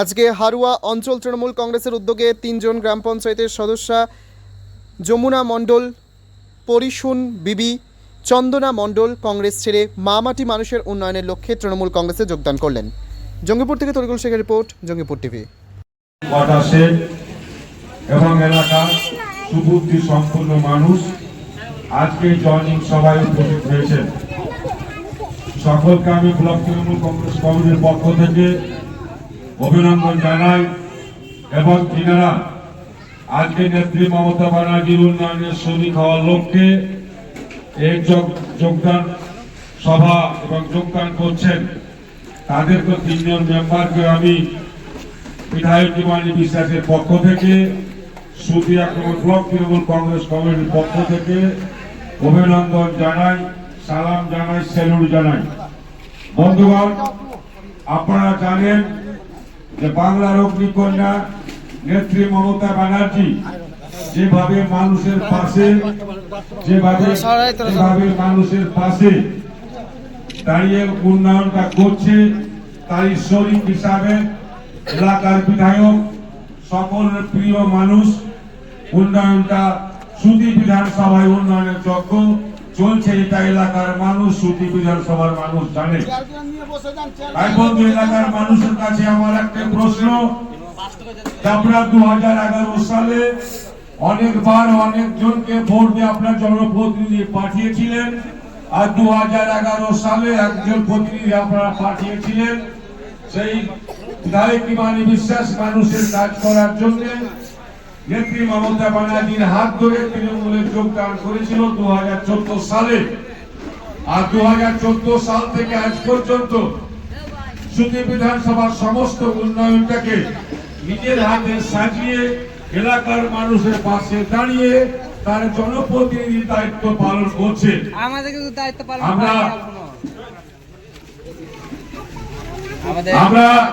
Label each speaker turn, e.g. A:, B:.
A: আজকে হারুয়া অঞ্চল তৃণমূল কংগ্রেসের উদ্যোগে তিনজন গ্রাম পঞ্চায়েতের সদস্যা যমুনা মণ্ডল, পরিশুন বিবি, চন্দনা মণ্ডল কংগ্রেস ছেড়ে মামাটি মানুষের উন্নয়নের লক্ষ্যে তৃণমূল কংগ্রেসে যোগদান করলেন। জঙ্গিপুর থেকে তরিকুল শেখের রিপোর্ট, জঙ্গিপুর টিভি।
B: এবং সুবুদ্ধি সম্পন্ন মানুষ আজকে জয়নিং সভায় উপস্থিত হয়েছেন। সকলকে আমি ব্লক তৃণমূল কংগ্রেস কমিটির পক্ষ থেকে অভিনন্দন জানাই এবং তিনারা আজকে নেত্রী মমতা ব্যানার্জির উন্নয়নের শ্রমিক হওয়ার লক্ষ্যে এই যোগ- যোগদান সভা এবং যোগদান করছেন। তাদেরকে তিনজন মেম্বারকে আমি বিধায়ক জীবনী বিশ্বাসের পক্ষ থেকে সুতি আক্রমণ ব্লক তৃণমূল কংগ্রেস কমিটির পক্ষ থেকে অভিনন্দন জানাই, সালাম জানাই স্যালুট জানাই। বন্ধুগণ, আপনারা জানেন যে বাংলার অগ্নিকন্যা নেত্রী মমতা ব্যানার্জি যেভাবে মানুষের পাশে, যেভাবে মানুষের পাশে দাঁড়িয়ে উন্নয়নটা করছে, তারই শরীর হিসাবে এলাকার বিধায়ক সকলের প্রিয় মানুষ উন্নয়নটা সুতি বিধানসভায় উন্নয়নের যজ্ঞ চলছে এটা এলাকার মানুষ সুতি বিধানসভার মানুষ জানে তাই বন্ধু, এলাকার মানুষের কাছে আমার একটা প্রশ্ন। আপনারা দু হাজার সালে অনেকবার অনেকজনকে ভোট দিয়ে আপনার জনপ্রতিনিধি পাঠিয়েছিলেন আর দু হাজার এগারো সালে একজন প্রতিনিধি আপনারা পাঠিয়েছিলেন। সেই বিধায়ক ইমানি বিশ্বাস মানুষের কাজ করার জন্য। নেত্রী মমতা ব্যানার্জির হাত ধরে তৃণমূলে যোগদান করেছিল দু হাজার চোদ্দ সালে। আর দু হাজার চোদ্দ সাল থেকে আজ পর্যন্ত সুতি বিধানসভার সমস্ত উন্নয়নটাকে নিজের হাতে সাজিয়ে এলাকার মানুষের পাশে দাঁড়িয়ে তার জনপ্রতিনিধি দায়িত্ব পালন করছে। আমরা-